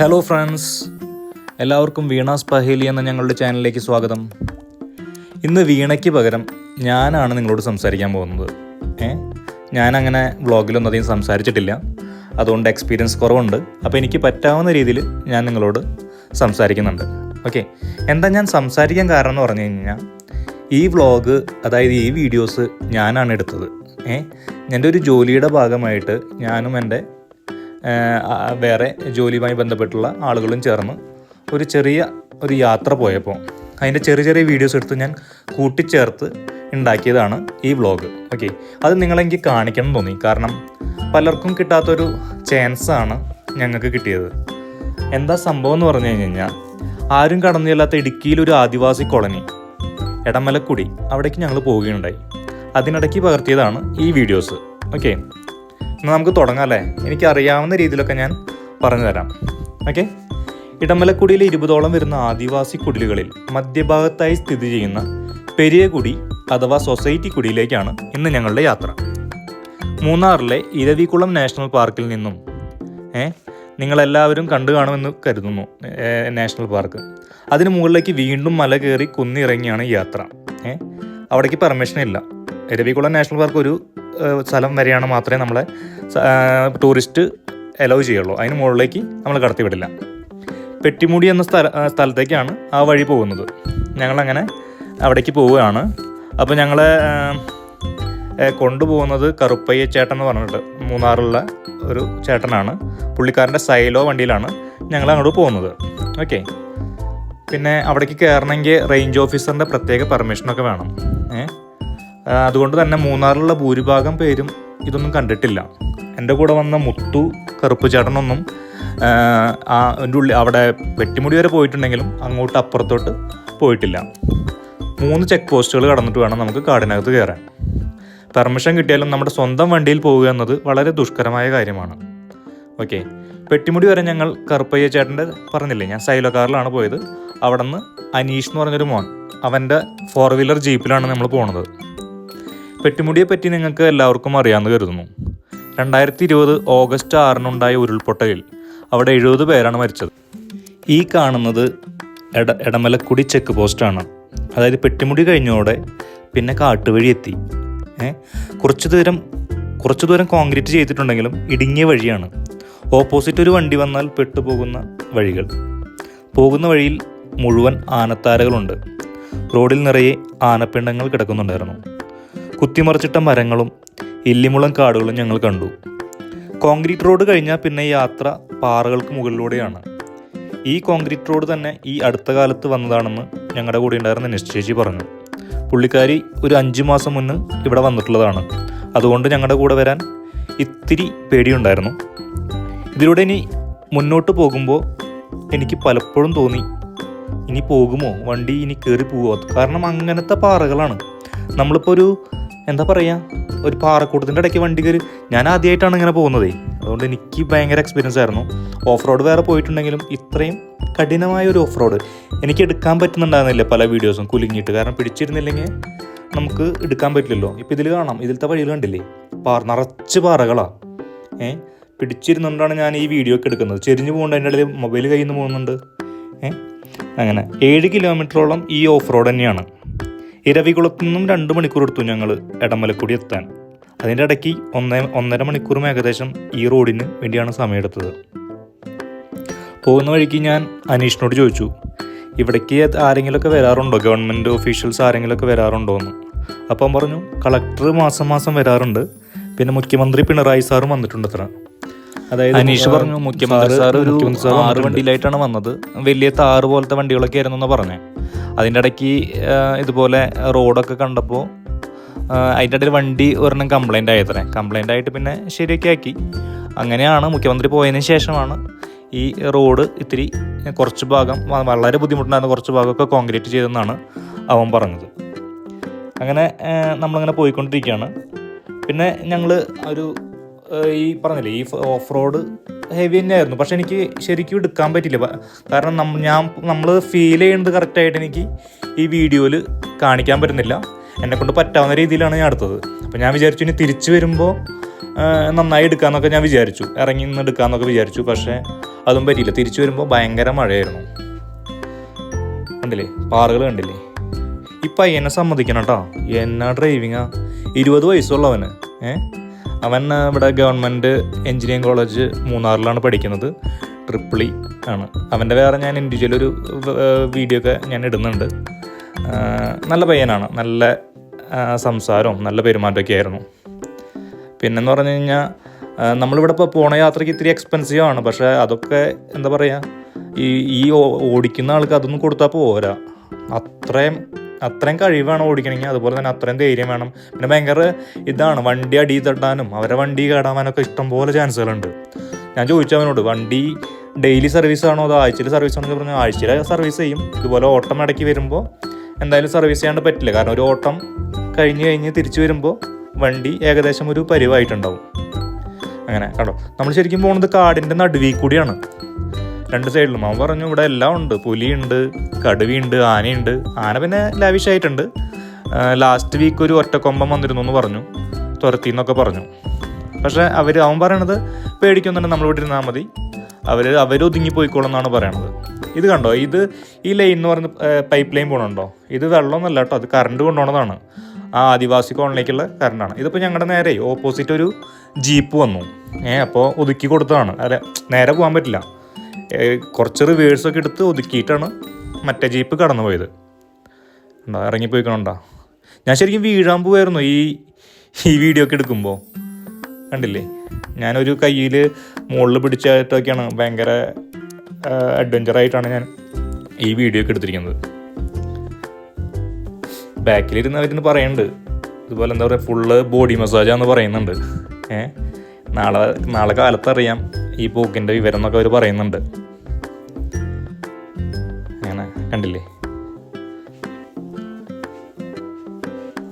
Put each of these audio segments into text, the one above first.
Hello friends എല്ലാവർക്കും വീണാസ് പഹേലി എന്ന ഞങ്ങളുടെ ചാനലിലേക്ക് സ്വാഗതം. ഇന്ന് വീണയ്ക്ക് പകരം ഞാനാണ് നിങ്ങളോട് സംസാരിക്കാൻ പോകുന്നത്. ഏ? ഞാനങ്ങനെ വ്ളോഗിലൊന്നും അധികം സംസാരിച്ചിട്ടില്ല. അതുകൊണ്ട് എക്സ്പീരിയൻസ് കുറവുണ്ട്. അപ്പോൾ എനിക്ക് പറ്റാവുന്ന രീതിയിൽ ഞാൻ നിങ്ങളോട് സംസാരിക്കുന്നുണ്ട്. ഓക്കെ എന്താ ഞാൻ സംസാരിക്കാൻ കാരണം എന്ന് പറഞ്ഞു കഴിഞ്ഞാൽ ഈ വ്ളോഗ് അതായത് ഈ വീഡിയോസ് ഞാനാണ് എടുത്തത്. ഏ? എന്റെ ഒരു ജോലിയുടെ ഭാഗമായിട്ട് ഞാനും എന്റെ വേറെ ജോലിയുമായി ബന്ധപ്പെട്ടുള്ള ആളുകളും ചേർന്ന് ഒരു ചെറിയ ഒരു യാത്ര പോയപ്പോൾ അതിന്റെ ചെറിയ ചെറിയ വീഡിയോസ് എടുത്ത് ഞാൻ കൂട്ടിച്ചേർത്ത് ഉണ്ടാക്കിയതാണ് ഈ വ്ളോഗ് ഓക്കെ അത് നിങ്ങളെനിക്ക് കാണിക്കണം തോന്നി. കാരണം പലർക്കും കിട്ടാത്തൊരു ചാൻസാണ് ഞങ്ങൾക്ക് കിട്ടിയത്. എന്താ സംഭവം എന്ന് പറഞ്ഞു കഴിഞ്ഞാൽ ആരും കടന്നു ചെല്ലാത്ത ഇടുക്കിയിലൊരു ആദിവാസി കോളനി ഇടമലക്കുടി അവിടേക്ക് ഞങ്ങൾ പോവുകയുണ്ടായി. അതിനിടയ്ക്ക് പകർത്തിയതാണ് ഈ വീഡിയോസ്. ഓക്കെ എന്നാൽ നമുക്ക് തുടങ്ങാം അല്ലേ? എനിക്ക് അറിയാവുന്ന രീതിയിലൊക്കെ ഞാൻ പറഞ്ഞു തരാം ഓക്കെ ഇടമലക്കുടിയിലെ ഇരുപതോളം വരുന്ന ആദിവാസി കുടിലുകളിൽ മധ്യഭാഗത്തായി സ്ഥിതി ചെയ്യുന്ന പെരിയകുടി അഥവാ സൊസൈറ്റി കുടിയിലേക്കാണ് ഇന്ന് ഞങ്ങളുടെ യാത്ര. മൂന്നാറിലെ ഇരവികുളം നാഷണൽ പാർക്കിൽ നിന്നും ഏ നിങ്ങളെല്ലാവരും കണ്ടു കാണുമെന്ന് കരുതുന്നു നാഷണൽ പാർക്ക്. അതിന് മുകളിലേക്ക് വീണ്ടും മല കയറി കുന്നിറങ്ങിയാണ് യാത്ര ഏ അവിടേക്ക് പെർമിഷൻ ഇല്ല. ഇരവികുളം നാഷണൽ പാർക്ക് ഒരു സ്ഥലം വരെയാണ് മാത്രമേ നമ്മളെ ടൂറിസ്റ്റ് അലൗ ചെയ്യുള്ളൂ. അതിന് മുകളിലേക്ക് നമ്മൾ കടത്തിവിടില്ല പെട്ടിമുടി എന്ന സ്ഥല സ്ഥലത്തേക്കാണ് ആ വഴി പോകുന്നത്. ഞങ്ങളങ്ങനെ അവിടേക്ക് പോവുകയാണ്. അപ്പോൾ ഞങ്ങളെ കൊണ്ടുപോകുന്നത് കറുപ്പയ്യ ചേട്ടൻ എന്ന് പറഞ്ഞിട്ട് മൂന്നാറുള്ള ഒരു ചേട്ടനാണ്. പുള്ളിക്കാരന്റെ സൈലോ വണ്ടിയിലാണ് ഞങ്ങൾ അങ്ങോട്ട് പോകുന്നത്. ഓക്കെ. പിന്നെ അവിടേക്ക് കയറണമെങ്കിൽ റേഞ്ച് ഓഫീസറിന്റെ പ്രത്യേക പെർമിഷനൊക്കെ വേണം. ഏ? ആ, അതുകൊണ്ട് തന്നെ മൂന്നാറിലുള്ള ഭൂരിഭാഗം പേരും ഇതൊന്നും കണ്ടിട്ടില്ല. എന്റെ കൂടെ വന്ന മുത്തു കറുപ്പ് ചേട്ടനൊന്നും ആ, എന്റെ ഉള്ളിൽ അവിടെ വെട്ടിമുടി വരെ പോയിട്ടുണ്ടെങ്കിലും അങ്ങോട്ട് അപ്പുറത്തോട്ട് പോയിട്ടില്ല. മൂന്ന് ചെക്ക് പോസ്റ്റുകൾ കടന്നിട്ട് വേണം നമുക്ക് കാടിനകത്ത് കയറാൻ. പെർമിഷൻ കിട്ടിയാലും നമ്മുടെ സ്വന്തം വണ്ടിയിൽ പോവുക എന്നത് വളരെ ദുഷ്കരമായ കാര്യമാണ്. ഓക്കെ പെട്ടിമുടി വരെ ഞങ്ങൾ കറുപ്പയ്യ ചേട്ടന്റെ പറഞ്ഞില്ലേ ഞാൻ സൈലോ കാറിലാണ് പോയത്. അവിടെ നിന്ന് അനീഷ് എന്ന് പറഞ്ഞൊരു മോൻ അവന്റെ ഫോർ വീലർ ജീപ്പിലാണ് നമ്മൾ പോണത്. പെട്ടിമുടിയെ പറ്റി നിങ്ങൾക്ക് എല്ലാവർക്കും അറിയാമെന്ന് കരുതുന്നു. രണ്ടായിരത്തി ഇരുപത് ഓഗസ്റ്റ് ആറിനുണ്ടായ ഉരുൾപൊട്ടലിൽ അവിടെ എഴുപത് പേരാണ് മരിച്ചത്. ഈ കാണുന്നത് എട എടമലക്കുടി ചെക്ക് പോസ്റ്റാണ്. അതായത് പെട്ടിമുടി കഴിഞ്ഞോടെ പിന്നെ കാട്ടുവഴി എത്തി. കുറച്ച് ദൂരം കുറച്ച് ദൂരം കോൺക്രീറ്റ് ചെയ്തിട്ടുണ്ടെങ്കിലും ഇടുങ്ങിയ വഴിയാണ്. ഓപ്പോസിറ്റ് ഒരു വണ്ടി വന്നാൽ പെട്ടുപോകുന്ന വഴികൾ. പോകുന്ന വഴിയിൽ മുഴുവൻ ആനത്താരകളുണ്ട്. റോഡിൽ നിറയെ ആനപ്പിണ്ടങ്ങൾ കിടക്കുന്നുണ്ടായിരുന്നു. കുത്തിമറിച്ചിട്ട മരങ്ങളും ഇല്ലിമുളം കാടുകളും ഞങ്ങൾ കണ്ടു. കോൺക്രീറ്റ് റോഡ് കഴിഞ്ഞാൽ പിന്നെ യാത്ര പാറകൾക്ക് മുകളിലൂടെയാണ്. ഈ കോൺക്രീറ്റ് റോഡ് തന്നെ ഈ അടുത്ത കാലത്ത് വന്നതാണെന്ന് ഞങ്ങളുടെ കൂടെ ഉണ്ടായിരുന്ന നിശ്ചയിച്ചി പറഞ്ഞു. പുള്ളിക്കാരി ഒരു അഞ്ച് മാസം മുന്ന് ഇവിടെ വന്നിട്ടുള്ളതാണ്. അതുകൊണ്ട് ഞങ്ങളുടെ കൂടെ വരാൻ ഇത്തിരി പേടിയുണ്ടായിരുന്നു. ഇതിലൂടെ ഇനി മുന്നോട്ട് പോകുമ്പോൾ എനിക്ക് പലപ്പോഴും തോന്നി ഇനി പോകുമോ? വണ്ടി ഇനി കയറി പോവോ? കാരണം അങ്ങനത്തെ പാറകളാണ്. നമ്മളിപ്പോൾ ഒരു എന്താ പറയുക ഒരു പാറക്കൂട്ടത്തിന്റെ ഇടയ്ക്ക് വണ്ടി കയറി. ഞാൻ ആദ്യമായിട്ടാണ് ഇങ്ങനെ പോകുന്നതേ. അതുകൊണ്ട് എനിക്ക് ഭയങ്കര എക്സ്പീരിയൻസ് ആയിരുന്നു. ഓഫ് റോഡ് വേറെ പോയിട്ടുണ്ടെങ്കിലും ഇത്രയും കഠിനമായ ഒരു ഓഫ് റോഡ് എനിക്ക് എടുക്കാൻ പറ്റുന്നുണ്ടായിരുന്നില്ല പല വീഡിയോസും കുലുങ്ങിയിട്ട്. കാരണം പിടിച്ചിരുന്നില്ലെങ്കിൽ നമുക്ക് എടുക്കാൻ പറ്റില്ലല്ലോ. ഇപ്പം ഇതിൽ കാണാം. ഇതിലത്തെ വഴികൾ കണ്ടില്ലേ? പാറ നിറച്ച് പാറകളാണ് ഏ? പിടിച്ചിരുന്നുകൊണ്ടാണ് ഞാൻ ഈ വീഡിയോ ഒക്കെ എടുക്കുന്നത്. ചെരിഞ്ഞു പോകുന്നുണ്ട് അതിന്റെ ഇടയിൽ മൊബൈൽ കയ്യിൽ നിന്ന് പോകുന്നുണ്ട്. ഏ? അങ്ങനെ ഏഴ് കിലോമീറ്ററോളം ഈ ഓഫ് റോഡ് തന്നെയാണ്. ഇരവികുളത്തു നിന്നും രണ്ട് മണിക്കൂർ എടുത്തു ഞങ്ങൾ എടമലക്കുടി എത്താൻ. അതിന്റെ ഇടയ്ക്ക് ഒന്നേ ഒന്നര മണിക്കൂറും ഏകദേശം ഈ റോഡിന് വേണ്ടിയാണ് സമയമെടുത്തത്. പോകുന്ന വഴിക്ക് ഞാൻ അനീഷിനോട് ചോദിച്ചു ഇവിടേക്ക് ആരെങ്കിലുമൊക്കെ വരാറുണ്ടോ? ഗവൺമെന്റ് ഓഫീഷ്യൽസ് ആരെങ്കിലുമൊക്കെ വരാറുണ്ടോ? എന്ന്. അപ്പം പറഞ്ഞു കളക്ടർ മാസം മാസം വരാറുണ്ട്. പിന്നെ മുഖ്യമന്ത്രി പിണറായി സാറും വന്നിട്ടുണ്ട് അത്ര അതായത് അനീഷ് പറഞ്ഞു മുഖ്യമന്ത്രി സാർ ഒരു ആറ് വണ്ടിയിലായിട്ടാണ് വന്നത്. വലിയ താറ് പോലത്തെ വണ്ടികളൊക്കെ ആയിരുന്നു എന്ന് പറഞ്ഞേ. അതിന്റെ ഇടയ്ക്ക് ഇതുപോലെ റോഡൊക്കെ കണ്ടപ്പോൾ അതിന്റെ ഇടയിൽ വണ്ടി ഒരെണ്ണം കംപ്ലൈന്റ് ആയത്രേ കംപ്ലൈന്റ് ആയിട്ട് പിന്നെ ശരിയൊക്കെ ആക്കി. അങ്ങനെയാണ് മുഖ്യമന്ത്രി പോയതിന് ശേഷമാണ് ഈ റോഡ് ഇത്തിരി കുറച്ച് ഭാഗം വളരെ ബുദ്ധിമുട്ടുണ്ടായിരുന്ന കുറച്ച് ഭാഗമൊക്കെ കോൺക്രീറ്റ് ചെയ്തെന്നാണ് അവൻ പറഞ്ഞത്. അങ്ങനെ നമ്മളിങ്ങനെ പോയിക്കൊണ്ടിരിക്കുകയാണ്. പിന്നെ ഞങ്ങൾ ഒരു ഈ പറഞ്ഞില്ലേ ഈ ഓഫ് റോഡ് ഹെവി തന്നെയായിരുന്നു. പക്ഷെ എനിക്ക് ശരിക്കും എടുക്കാൻ പറ്റില്ല. കാരണം ഞാൻ നമ്മൾ ഫീൽ ചെയ്യുന്നത് കറക്റ്റായിട്ട് എനിക്ക് ഈ വീഡിയോയിൽ കാണിക്കാൻ പറ്റുന്നില്ല. എന്നെ കൊണ്ട് പറ്റാവുന്ന രീതിയിലാണ് ഞാൻ എടുത്തത്. അപ്പോൾ ഞാൻ വിചാരിച്ചു ഇനി തിരിച്ചു വരുമ്പോൾ നന്നായി എടുക്കാമെന്നൊക്കെ ഞാൻ വിചാരിച്ചു. ഇറങ്ങി നിന്ന് എടുക്കാമെന്നൊക്കെ വിചാരിച്ചു. പക്ഷേ അതും പറ്റിയില്ല. തിരിച്ചു വരുമ്പോൾ ഭയങ്കര മഴയായിരുന്നു. കണ്ടില്ലേ? പാറകൾ കണ്ടില്ലേ? ഈ പയ്യനെ സമ്മതിക്കണം കേട്ടോ എന്നാ ഡ്രൈവിങ്ങാ ഇരുപത് വയസ്സുള്ളവന്. ഏ? അവൻ ഇവിടെ ഗവൺമെന്റ് എഞ്ചിനീയറിംഗ് കോളേജ് മൂന്നാറിലാണ് പഠിക്കുന്നത്. ട്രിപ്പിളി ആണ്. അവന്റെ വേറെ ഞാൻ ഇൻഡിവിജ്വൽ ഒരു വീഡിയോ ഒക്കെ ഞാൻ ഇടുന്നുണ്ട്. നല്ല പയ്യനാണ്. നല്ല സംസാരവും നല്ല പെരുമാറ്റമൊക്കെ ആയിരുന്നു. പിന്നെന്ന് പറഞ്ഞു കഴിഞ്ഞാൽ നമ്മളിവിടെ ഇപ്പോൾ പോണ യാത്രയ്ക്ക് ഇത്തിരി എക്സ്പെൻസീവ് ആണ്. പക്ഷേ അതൊക്കെ എന്താ പറയുക ഈ ഈ ഓടിക്കുന്ന ആൾക്ക് അതൊന്നും കൊടുത്താൽ പോരാ. അത്രയും അത്രയും വേണം ഓടിക്കണമെങ്കിൽ അതുപോലെ തന്നെ അത്രയും ധൈര്യം വേണം. പിന്നെ ഭയങ്കര ഇതാണ് വണ്ടി അടി തട്ടാനും അവരെ വണ്ടി കേടാവാനൊക്കെ ഇഷ്ടംപോലെ ചാൻസുകളുണ്ട്. ഞാൻ ചോദിച്ചു അവനോട് വണ്ടി ഡെയിലി സർവീസ് ആണോ അതോ ആഴ്ചയിൽ സർവീസ് ആണോ? പറഞ്ഞു ആഴ്ചയിൽ സർവീസ് ചെയ്യും. ഇതുപോലെ ഓട്ടം ഇടയ്ക്ക് വരുമ്പോൾ എന്തായാലും സർവീസ് ചെയ്യാണ്ട് പറ്റില്ല. കാരണം ഒരു ഓട്ടം കഴിഞ്ഞ് കഴിഞ്ഞ് തിരിച്ചു വരുമ്പോൾ വണ്ടി ഏകദേശം ഒരു പരിവായിട്ടുണ്ടാവും. അങ്ങനെ കണ്ടോ? നമ്മൾ ശരിക്കും പോകുന്നത് കാടിന്റെ നടുവിൽ കൂടിയാണ്. രണ്ട് സൈഡിലും. അവൻ പറഞ്ഞു ഇവിടെ എല്ലാം ഉണ്ട്. പുലിയുണ്ട് കടുവയുണ്ട് ആനയുണ്ട്. ആന പിന്നെ ലാവിഷായിട്ടുണ്ട് ലാസ്റ്റ് വീക്ക് ഒരു ഒറ്റക്കൊമ്പം വന്നിരുന്നു എന്ന് പറഞ്ഞു. തുരത്തി എന്നൊക്കെ പറഞ്ഞു. പക്ഷേ അവർ അവൻ പറയണത് പേടിക്കൊന്നുണ്ട് നമ്മൾ ഇവിടെ ഇരുന്നാൽ മതി. അവർ അവർ ഒതുങ്ങി പോയിക്കോളും എന്നാണ് പറയണത്. ഇത് കണ്ടോ? ഇത് ഈ ലൈൻ എന്ന് പറയുന്ന പൈപ്പ് ലൈൻ പോകണുണ്ടോ ഇത് വെള്ളമൊന്നുമല്ല കേട്ടോ. അത് കറണ്ട് കൊണ്ടുപോകണതാണ് ആ ആദിവാസി കോളനിലേക്കുള്ള കറണ്ടാണ് ഇതിപ്പോൾ ഞങ്ങളുടെ നേരെ ഓപ്പോസിറ്റ് ഒരു ജീപ്പ് വന്നു. ഏ അപ്പോൾ ഒതുക്കി കൊടുത്തതാണ്. അല്ല നേരെ പോകാൻ പറ്റില്ല. കുറച്ച് റിവേഴ്സൊക്കെ എടുത്ത് ഒതുക്കിയിട്ടാണ് മറ്റേ ജീപ്പ് കടന്നു പോയത്. ഉണ്ടോ ഇറങ്ങിപ്പോയിക്കണുണ്ടോ? ഞാൻ ശരിക്കും വീഴാൻ പോവായിരുന്നു ഈ ഈ വീഡിയോ ഒക്കെ എടുക്കുമ്പോൾ കണ്ടില്ലേ? ഞാനൊരു കയ്യിൽ മുകളിൽ പിടിച്ചായിട്ടൊക്കെയാണ് ഭയങ്കര അഡ്വഞ്ചറായിട്ടാണ് ഞാൻ ഈ വീഡിയോ ഒക്കെ എടുത്തിരിക്കുന്നത്. ബാക്കിലിരുന്ന് അവരിന്ന് പറയുന്നുണ്ട് ഇതുപോലെ എന്താ പറയുക ഫുള്ള് ബോഡി മസാജാന്ന് പറയുന്നുണ്ട്. ഏഹ് നാളെ നാളെ കാലത്തറിയാം ഈ പോക്കിന്റെ വിവരം എന്നൊക്കെ അവർ പറയുന്നുണ്ട്. കണ്ടില്ലേ?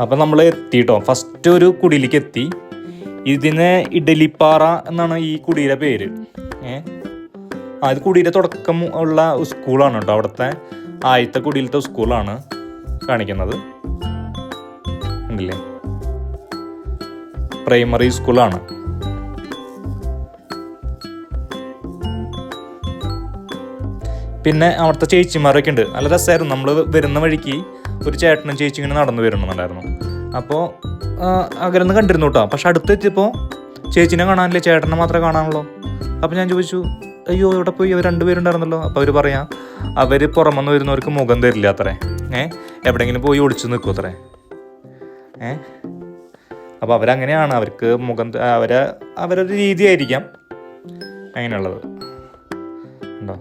അപ്പം നമ്മൾ എത്തിട്ടോ. ഫസ്റ്റ് ഒരു കുടിയിലേക്ക് എത്തി. ഇതിന് ഇഡലിപ്പാറ എന്നാണ് ഈ കുടിയുടെ പേര്. ഏ? അത് കുടിയുടെ തുടക്കം ഉള്ള സ്കൂളാണ് കേട്ടോ. അവിടുത്തെ ആദ്യത്തെ കുടിയിലത്തെ സ്കൂളാണ് കാണിക്കുന്നത്. ഉണ്ടല്ലേ പ്രൈമറി സ്കൂളാണ് പിന്നെ അവിടുത്തെ ചേച്ചിമാരൊക്കെ ഉണ്ട്. നല്ല രസമായിരുന്നു. നമ്മൾ വരുന്ന വഴിക്ക് ഒരു ചേട്ടനും ചേച്ചി ഇങ്ങനെ നടന്നു വരുന്നുണ്ടായിരുന്നു. അപ്പോൾ അകലെന്ന് കണ്ടിരുന്നു കേട്ടോ. പക്ഷെ അടുത്തെത്തിയപ്പോൾ ചേച്ചിനെ കാണാനില്ല? ചേട്ടനെ മാത്രമേ കാണാനുള്ളൂ. അപ്പോൾ ഞാൻ ചോദിച്ചു അയ്യോ ഇവിടെ പോയി? അവർ രണ്ടുപേരുണ്ടായിരുന്നല്ലോ അപ്പോൾ അവർ പറയാം അവർ പുറമെന്ന് വരുന്നവർക്ക് മുഖം തരില്ല അത്രേ. ഏ എവിടെയെങ്കിലും പോയി ഒളിച്ചു നിൽക്കും അത്രേ. ഏ അപ്പോൾ അവരങ്ങനെയാണ്. അവർക്ക് മുഖം അവരെ അവരൊരു രീതിയായിരിക്കാം. അങ്ങനെയുള്ളത്. ഉണ്ടോ?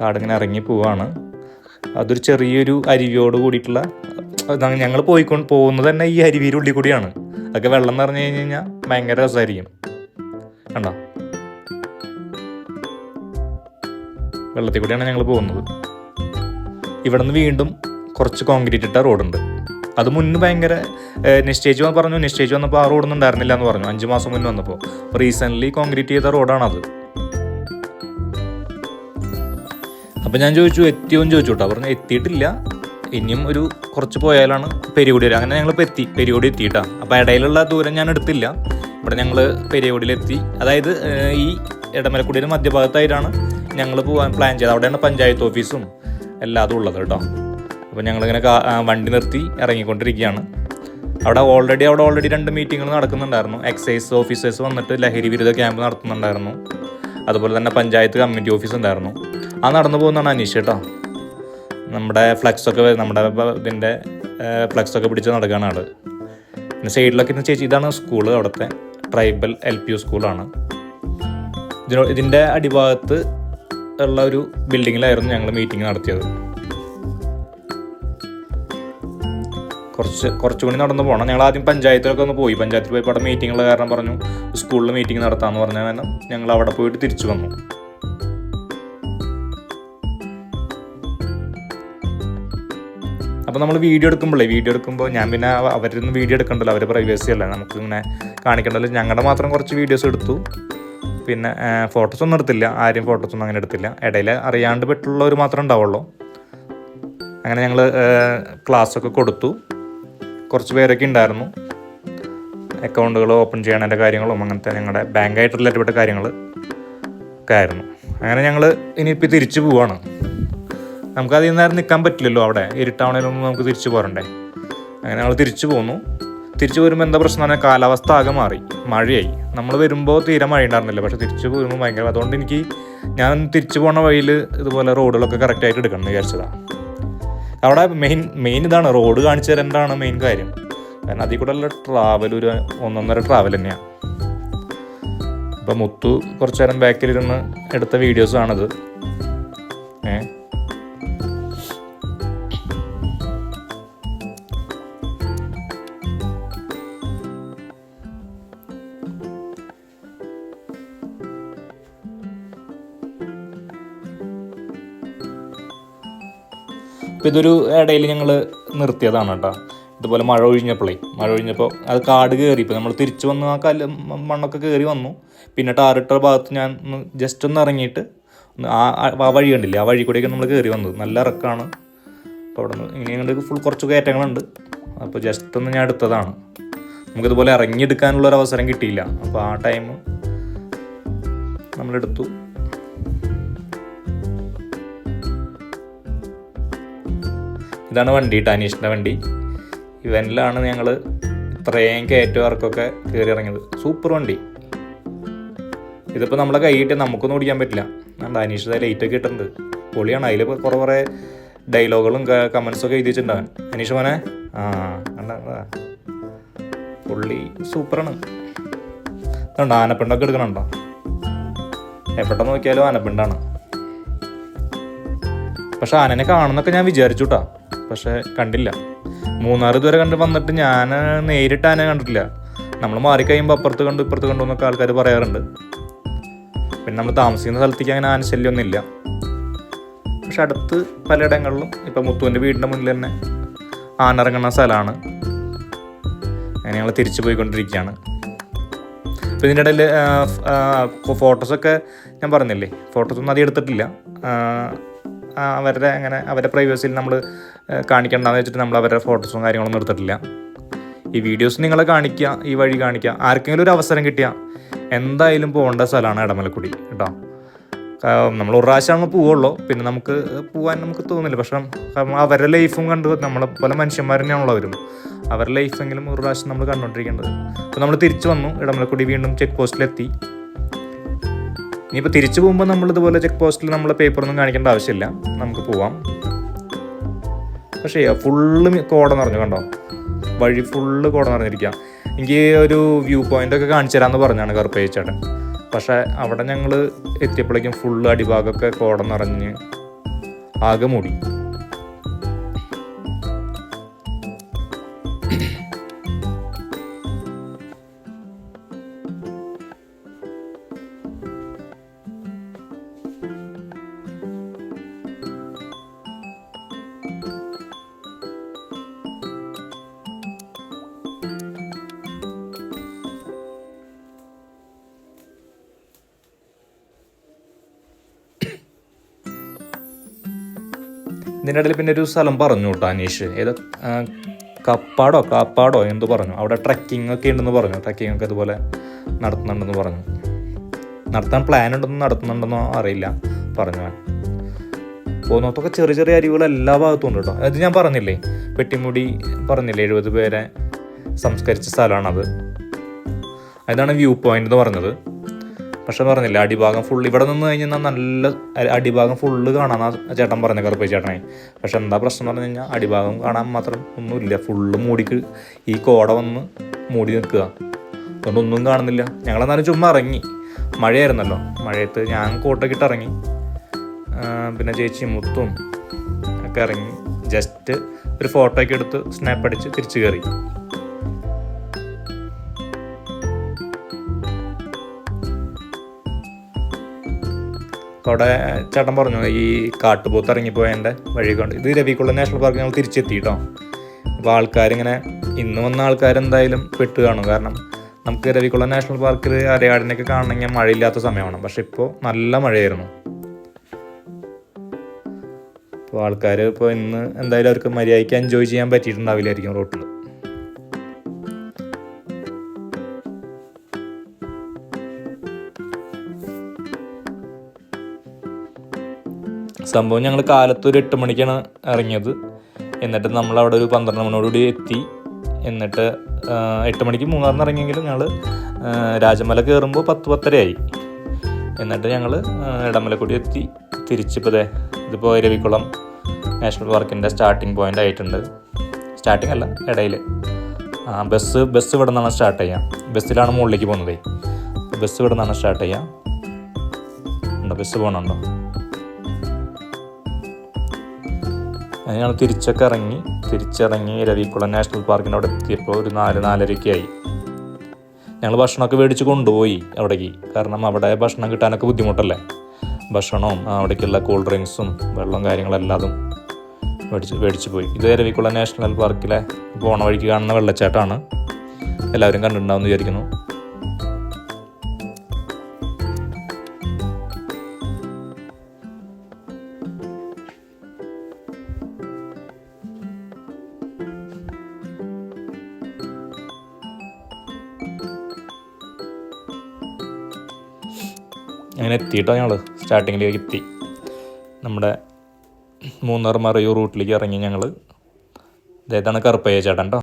കാടിങ്ങനെ ഇറങ്ങി പോവാണ്. അതൊരു ചെറിയൊരു അരുവിയോട് കൂടിയിട്ടുള്ള ഞങ്ങൾ പോയിക്കൊണ്ട് പോകുന്നത് തന്നെ ഈ അരുവിയുടെ ഉള്ളിൽ കൂടിയാണ്. അതൊക്കെ വെള്ളം നിറഞ്ഞു കഴിഞ്ഞു കഴിഞ്ഞാൽ ഭയങ്കര രസമായിരിക്കും. കണ്ടോ? വെള്ളത്തിൽ കൂടിയാണ് ഞങ്ങൾ പോകുന്നത്. ഇവിടെ നിന്ന് വീണ്ടും കുറച്ച് കോൺക്രീറ്റ് ഇട്ട റോഡുണ്ട്. അത് മുന്ന് ഭയങ്കര നിശ്ചയിച്ച് പറഞ്ഞു നിശ്ചയിച്ച് വന്നപ്പോൾ ആ റോഡൊന്നും ഉണ്ടായിരുന്നില്ല എന്ന് പറഞ്ഞു. അഞ്ച് മാസം മുന്നേ വന്നപ്പോൾ റീസെന്റ്ലി കോൺക്രീറ്റ് ചെയ്ത റോഡാണത്. അപ്പം ഞാൻ ചോദിച്ചു എത്തിയോ എന്ന് ചോദിച്ചു കേട്ടോ പറഞ്ഞു എത്തിയിട്ടില്ല. ഇനിയും ഒരു കുറച്ച് പോയാലാണ് പെരിയോടി വരിക. അങ്ങനെ ഞങ്ങൾ ഇപ്പോൾ എത്തി പെരിയോടി എത്തിയിട്ടാ. അപ്പോൾ ഇടയിലുള്ള ദൂരം ഞാൻ എടുത്തില്ല. ഇവിടെ ഞങ്ങൾ പെരിയോടിയിലെത്തി അതായത് ഈ ഇടമലക്കുടിയുടെ മധ്യഭാഗത്തായിട്ടാണ് ഞങ്ങൾ പോകാൻ പ്ലാൻ ചെയ്തത്. അവിടെയാണ് പഞ്ചായത്ത് ഓഫീസും എല്ലാതും ഉള്ളത് കേട്ടോ അപ്പോൾ ഞങ്ങളിങ്ങനെ വണ്ടി നിർത്തി ഇറങ്ങിക്കൊണ്ടിരിക്കുകയാണ്. അവിടെ ഓൾറെഡി അവിടെ ഓൾറെഡി രണ്ട് മീറ്റിങ്ങുകൾ നടക്കുന്നുണ്ടായിരുന്നു. എക്സൈസ് ഓഫീസേഴ്സ് വന്നിട്ട് ലഹരി വിരുദ്ധ ക്യാമ്പ് നടത്തുന്നുണ്ടായിരുന്നു. അതുപോലെ തന്നെ പഞ്ചായത്ത് കമ്മിറ്റി ഓഫീസ് ഉണ്ടായിരുന്നു. ആ നടന്നു പോകുന്നതാണ് അനീഷ് കേട്ടോ. നമ്മുടെ ഫ്ലക്സൊക്കെ നമ്മുടെ ഇതിന്റെ ഫ്ലക്സൊക്കെ പിടിച്ച് നടക്കുകയാണ് ആൾ. പിന്നെ സൈഡിലൊക്കെ ഇരുന്ന് ചേച്ചി ഇതാണ് സ്കൂൾ അവിടുത്തെ ട്രൈബൽ എൽ പി യു സ്കൂളാണ് ഇതിനോ ഇതിന്റെ അടിഭാഗത്ത് ഉള്ള ഒരു ബിൽഡിങ്ങിലായിരുന്നു ഞങ്ങൾ മീറ്റിംഗ് നടത്തിയത്. കുറച്ച് കുറച്ചു മണി നടന്നു പോകണം ഞങ്ങൾ ആദ്യം പഞ്ചായത്തിലൊക്കെ ഒന്ന് പോയി. പഞ്ചായത്തിൽ പോയി അവിടെ മീറ്റിങ്ങുള്ള കാരണം പറഞ്ഞു സ്കൂളിൽ മീറ്റിംഗ് നടത്താമെന്ന് പറഞ്ഞ കാരണം ഞങ്ങൾ അവിടെ പോയിട്ട് തിരിച്ചു വന്നു. അപ്പോൾ നമ്മൾ വീഡിയോ എടുക്കുമ്പോഴേ വീഡിയോ എടുക്കുമ്പോൾ ഞാൻ പിന്നെ അവരിൽ നിന്ന് വീഡിയോ എടുക്കണ്ടല്ലോ അവരുടെ പ്രൈവസി അല്ല? നമുക്ക് ഇങ്ങനെ കാണിക്കണ്ടല്ലോ. ഞങ്ങളുടെ മാത്രം കുറച്ച് വീഡിയോസ് എടുത്തു. പിന്നെ ഫോട്ടോസ് ഒന്നും എടുത്തില്ല. ആരും ഫോട്ടോസ് ഒന്നും അങ്ങനെ എടുത്തില്ല. ഇടയിൽ അറിയാണ്ട് പെട്ടുള്ളവർ മാത്രം ഉണ്ടാവുള്ളൂ. അങ്ങനെ ഞങ്ങൾ ക്ലാസ്സൊക്കെ കൊടുത്തു. കുറച്ച് പേരൊക്കെ ഉണ്ടായിരുന്നു. അക്കൗണ്ടുകൾ ഓപ്പൺ ചെയ്യണതിന്റെ കാര്യങ്ങളും അങ്ങനത്തെ ഞങ്ങളുടെ ബാങ്കായിട്ട് റിലേറ്റഡ് കാര്യങ്ങൾ ഒക്കെ ആയിരുന്നു. അങ്ങനെ ഞങ്ങൾ ഇനിയിപ്പോൾ തിരിച്ചു പോവാണ്. നമുക്ക് അതിൽ നേരം നിൽക്കാൻ പറ്റില്ലല്ലോ അവിടെ. ഇരുട്ടാവണേലൊന്നും നമുക്ക് തിരിച്ചു പോരണ്ടേ? അങ്ങനെ ഞങ്ങൾ തിരിച്ചു പോന്നു. തിരിച്ചു വരുമ്പോൾ എന്താ പ്രശ്നം പറഞ്ഞാൽ കാലാവസ്ഥ ആകെ മാറി. മഴയായി. നമ്മൾ വരുമ്പോൾ തീരെ മഴ ഉണ്ടായിരുന്നില്ല. പക്ഷെ തിരിച്ചു വരുമ്പോൾ ഭയങ്കര അതുകൊണ്ട് എനിക്ക് ഞാൻ തിരിച്ചു പോണ വഴിയിൽ ഇതുപോലെ റോഡുകളൊക്കെ കറക്റ്റായിട്ട് എടുക്കണം എന്ന് വിചാരിച്ചതാണ് അവിടെ മെയിൻ മെയിൻ ഇതാണ്. റോഡ് കാണിച്ചു തരേണ്ടതാണ് മെയിൻ കാര്യം. കാരണം അതിൽ കൂടെ ഉള്ള ട്രാവൽ ഒരു ഒന്നൊന്നര ട്രാവൽ തന്നെയാണ് ഇപ്പം മുത്തു കുറച്ചു നേരം ബാക്കിലിരുന്ന് എടുത്ത വീഡിയോസാണിത് ഏ? അപ്പോൾ ഇതൊരു ഇടയിൽ ഞങ്ങൾ നിർത്തിയതാണ് കേട്ടോ. ഇതുപോലെ മഴ ഒഴിഞ്ഞപ്പോഴേ മഴ ഒഴിഞ്ഞപ്പോൾ അത് കാട് കയറി ഇപ്പോൾ നമ്മൾ തിരിച്ചു വന്നു ആ കല്ല് മണ്ണൊക്കെ കയറി വന്നു. പിന്നെ ടാറിട്ട ഭാഗത്ത് ഞാൻ ജസ്റ്റ് ഒന്ന് ഇറങ്ങിയിട്ട് ഒന്ന് ആ ആ- വഴി കണ്ടില്ലേ ആ വഴി കൂടെയൊക്കെ നമ്മൾ കയറി വന്നത്. നല്ല ഇറക്കാണ്. അപ്പോൾ അവിടെ നിന്ന് ഇങ്ങനെ ഞങ്ങളുടെ ഫുൾ കുറച്ച് കയറ്റങ്ങളുണ്ട്. അപ്പോൾ ജസ്റ്റ് ഒന്ന് ഞാൻ എടുത്തതാണ്. നമുക്കിതുപോലെ ഇറങ്ങിയെടുക്കാനുള്ള അവസരം കിട്ടിയില്ല. അപ്പോൾ ആ ടൈം നമ്മളെടുത്തു. ഇതാണ് വണ്ടി ടാനീഷിന്റെ വണ്ടി. ഇവനിലാണ് ഞങ്ങൾ ഇത്രയും കയറ്റവർക്കൊക്കെ കയറി ഇറങ്ങിയത് സൂപ്പർ വണ്ടി. ഇതിപ്പോൾ നമ്മളെ കൈ കിട്ടിയാൽ നമുക്കൊന്നും ഓടിക്കാൻ പറ്റില്ല. ഞാൻ ലൈറ്റ് ലൈറ്റൊക്കെ ഇട്ടിട്ടുണ്ട്. പൊളിയാണ്. അതിൽ കുറേ കുറേ ഡയലോഗുകളും കമൻസും ഒക്കെ എഴുതി വെച്ചിട്ടുണ്ടാവൻ അനീഷ് മോനെ? ആ പുള്ളി സൂപ്പറാണ്. അതുകൊണ്ട് ആനപ്പിണ്ടൊക്കെ എടുക്കണുണ്ടോ? എവിടെ നോക്കിയാലും ആനപ്പിണ്ടാണ്. പക്ഷെ ആനനെ കാണുന്നൊക്കെ ഞാൻ വിചാരിച്ചു കേട്ടോ പക്ഷെ കണ്ടില്ല. മൂന്നാർ ഇതുവരെ കണ്ട് വന്നിട്ട് ഞാൻ നേരിട്ട് ആന കണ്ടിട്ടില്ല. നമ്മൾ മാറിക്കഴിയുമ്പോൾ അപ്പുറത്ത് കണ്ടു ഇപ്പുറത്ത് കണ്ടു എന്നൊക്കെ ആൾക്കാർ പറയാറുണ്ട്. പിന്നെ നമ്മൾ താമസിക്കുന്ന സ്ഥലത്തേക്ക് അങ്ങനെ ആന ശല്യമൊന്നുമില്ല പക്ഷെ അടുത്ത് പലയിടങ്ങളിലും ഇപ്പം മുത്തുവിന്റെ വീടിന്റെ മുന്നിൽ തന്നെ ആന ഇറങ്ങുന്ന സ്ഥലമാണ്. അങ്ങനെ ഞങ്ങൾ തിരിച്ചു പോയിക്കൊണ്ടിരിക്കുകയാണ്. അപ്പോൾ ഇതിന്റെ ഇടയിൽ ഫോട്ടോസൊക്കെ ഞാൻ പറഞ്ഞില്ലേ? ഫോട്ടോസൊന്നും അധികം എടുത്തിട്ടില്ല. അവരുടെ അങ്ങനെ അവരുടെ പ്രൈവസിയിൽ നമ്മൾ കാണിക്കണ്ടെന്ന് വെച്ചിട്ട് നമ്മൾ അവരുടെ ഫോട്ടോസും കാര്യങ്ങളൊന്നും എടുത്തിട്ടില്ല ഈ വീഡിയോസ് നിങ്ങളെ കാണിക്കുക ഈ വഴി കാണിക്കുക ആർക്കെങ്കിലും ഒരു അവസരം കിട്ടിയാൽ എന്തായാലും പോകേണ്ട സ്ഥലമാണ് ഇടമലക്കുടി കേട്ടോ. നമ്മൾ ഒരു പ്രാവശ്യമാണ് പോവുള്ളൂ പിന്നെ നമുക്ക് പോകാൻ നമുക്ക് തോന്നില്ല. പക്ഷെ അവരുടെ ലൈഫും കണ്ട് നമ്മളെ പല മനുഷ്യന്മാർ തന്നെയാണല്ലോ അവരും. അവരുടെ ലൈഫെങ്കിലും ഒരു പ്രാവശ്യം നമ്മൾ കണ്ടുകൊണ്ടിരിക്കേണ്ടത് അപ്പോൾ നമ്മൾ തിരിച്ചു വന്നു ഇടമലക്കുടി വീണ്ടും ചെക്ക് പോസ്റ്റിലെത്തി ഇനിയിപ്പോൾ തിരിച്ചു പോകുമ്പോൾ നമ്മൾ ഇതുപോലെ ചെക്ക് പോസ്റ്റിൽ നമ്മൾ പേപ്പറൊന്നും കാണിക്കേണ്ട ആവശ്യമില്ല. നമുക്ക് പോവാം. പക്ഷേ ഫുള്ള് കോട നിറഞ്ഞു കണ്ടോ? വഴി ഫുള്ള് കോട നിറഞ്ഞിരിക്കുക എനിക്ക് ഒരു വ്യൂ പോയിന്റ് ഒക്കെ കാണിച്ചു തരാമെന്ന് പറഞ്ഞാണ് കറുപ്പയച്ചേട്ടൻ പക്ഷേ അവിടെ ഞങ്ങൾ എത്തിയപ്പോഴേക്കും ഫുള്ള് അടിഭാഗമൊക്കെ കോട നിറഞ്ഞ് ആകെ മൂടി. ഇതിന്റെ ഇടയിൽ പിന്നെ ഒരു സ്ഥലം പറഞ്ഞു കേട്ടോ അനീഷ്. ഏത് കപ്പാടോ കാപ്പാടോ എന്ത് പറഞ്ഞു. അവിടെ ട്രക്കിംഗ് ഒക്കെ ഉണ്ടെന്ന് പറഞ്ഞു. ട്രക്കിംഗ് ഒക്കെ ഇതുപോലെ നടത്തുന്നുണ്ടെന്ന് പറഞ്ഞു. നടത്താൻ പ്ലാൻ ഉണ്ടെന്ന് നടത്തുന്നുണ്ടെന്നോ അറിയില്ല പറഞ്ഞു ഞാൻ ചെറിയ ചെറിയ അരിവുകൾ എല്ലാ ഭാഗത്തും ഉണ്ട് കേട്ടോ. അത് ഞാൻ പറഞ്ഞില്ലേ പെട്ടിമുടി പറഞ്ഞില്ലേ എഴുപത് പേരെ സംസ്കരിച്ച സ്ഥലമാണത്. അതാണ് വ്യൂ പോയിന്റ് എന്ന് പറഞ്ഞത്. പക്ഷെ പറഞ്ഞില്ല അടിഭാഗം ഫുൾ ഇവിടെ നിന്ന് കഴിഞ്ഞാൽ നല്ല അടിഭാഗം ഫുള്ള് ആ ചേട്ടൻ പറഞ്ഞ കറുപ്പ ചേട്ടനെ. പക്ഷെ എന്താ പ്രശ്നം പറഞ്ഞു കഴിഞ്ഞാൽ അടിഭാഗം കാണാൻ മാത്രം ഒന്നുമില്ല. ഫുള്ള് മൂടിക്ക് ഈ കോട വന്ന് മൂടി നിൽക്കുക. അതുകൊണ്ട് ഒന്നും കാണുന്നില്ല. ഞങ്ങളെന്നാലും ചുമ്മാ ഇറങ്ങി. മഴയായിരുന്നല്ലോ. മഴയത്ത് ഞാൻ കോട്ടൊക്കെ ഇട്ട് ഇറങ്ങി. പിന്നെ ചേച്ചി മുത്തും ഒക്കെ ഇറങ്ങി. ജസ്റ്റ് ഒരു ഫോട്ടോ ഒക്കെ എടുത്ത് സ്നാപ്പ് അടിച്ച് തിരിച്ചു കയറി. അവിടെ ചേട്ടൻ പറഞ്ഞു ഈ കാട്ടുപോത്ത് ഇറങ്ങിപ്പോയതിന്റെ വഴി കൊണ്ട്. ഇത് രവിക്കുള്ള നാഷണൽ പാർക്ക് ഞങ്ങൾ തിരിച്ചെത്തി കേട്ടോ അപ്പോൾ ആൾക്കാരിങ്ങനെ ഇന്ന് വന്ന ആൾക്കാർ എന്തായാലും പെട്ട് കാണും. കാരണം നമുക്ക് രവിക്കുള്ള നാഷണൽ പാർക്കിൽ അരയാടിനൊക്കെ കാണണമെങ്കിൽ മഴയില്ലാത്ത സമയമാണ്. പക്ഷെ ഇപ്പോൾ നല്ല മഴയായിരുന്നു. അപ്പോൾ ആൾക്കാർ ഇപ്പോൾ ഇന്ന് എന്തായാലും അവർക്ക് മര്യാദയ്ക്ക് എൻജോയ് ചെയ്യാൻ പറ്റിയിട്ടുണ്ടാവില്ലായിരിക്കും റോട്ടിൽ സംഭവം ഞങ്ങൾ കാലത്ത് ഒരു എട്ട് മണിക്കാണ് ഇറങ്ങിയത്. എന്നിട്ട് നമ്മൾ അവിടെ ഒരു പന്ത്രണ്ട് മണിയോടുകൂടി എത്തി. എന്നിട്ട് എട്ട് മണിക്ക് മൂന്നാറിന് ഇറങ്ങിയെങ്കിലും ഞങ്ങൾ രാജമല കയറുമ്പോൾ പത്ത് പത്തരയായി. എന്നിട്ട് ഞങ്ങൾ ഇടമലക്കൂടി എത്തി. തിരിച്ചിപ്പോൾ ദേ ഇതിപ്പോൾ ഇരവിക്കുളം നാഷണൽ പാർക്കിന്റെ സ്റ്റാർട്ടിംഗ് പോയിന്റ് ആയിട്ടുണ്ട്. സ്റ്റാർട്ടിംഗ് അല്ല ഇടയിൽ ആ ബസ് ബസ് ഇവിടെ നിന്നാണ് സ്റ്റാർട്ട് ചെയ്യുക ബസ്സിലാണ് മുകളിലേക്ക് പോകുന്നത്. ബസ് ഇവിടെ നിന്നാണ് സ്റ്റാർട്ട് ചെയ്യുക ഉണ്ടോ ബസ് പോകണുണ്ടോ ഞങ്ങൾ തിരിച്ചൊക്കെ ഇറങ്ങി. തിരിച്ചിറങ്ങി രവിക്കുളം നാഷണൽ പാർക്കിന്റെ അവിടെ എത്തിയപ്പോൾ ഒരു നാല് നാലരയ്ക്ക് ആയി ഞങ്ങൾ ഭക്ഷണമൊക്കെ മേടിച്ച് കൊണ്ടുപോയി അവിടേക്ക്. കാരണം അവിടെ ഭക്ഷണം കിട്ടാനൊക്കെ ബുദ്ധിമുട്ടല്ലേ? ഭക്ഷണവും അവിടേക്കുള്ള കൂൾ ഡ്രിങ്ക്സും വെള്ളവും കാര്യങ്ങളെല്ലാതും മേടിച്ച് മേടിച്ച് പോയി. ഇത് രവിക്കുളം നാഷണൽ പാർക്കിലെ പോണ വഴിക്ക് കാണുന്ന വെള്ളച്ചാട്ടമാണ്. എല്ലാവരും കണ്ടിട്ടുണ്ടാവും എന്ന് വിചാരിക്കുന്നു. അങ്ങനെ എത്തിയിട്ടോ ഞങ്ങൾ സ്റ്റാർട്ടിങ്ങിലേക്ക് എത്തി. നമ്മുടെ മൂന്നാർ മറയൂർ റൂട്ടിലേക്ക് ഇറങ്ങി ഞങ്ങൾ അതായതാണ് കറുപ്പയ്യ ചേട്ടൻ കേട്ടോ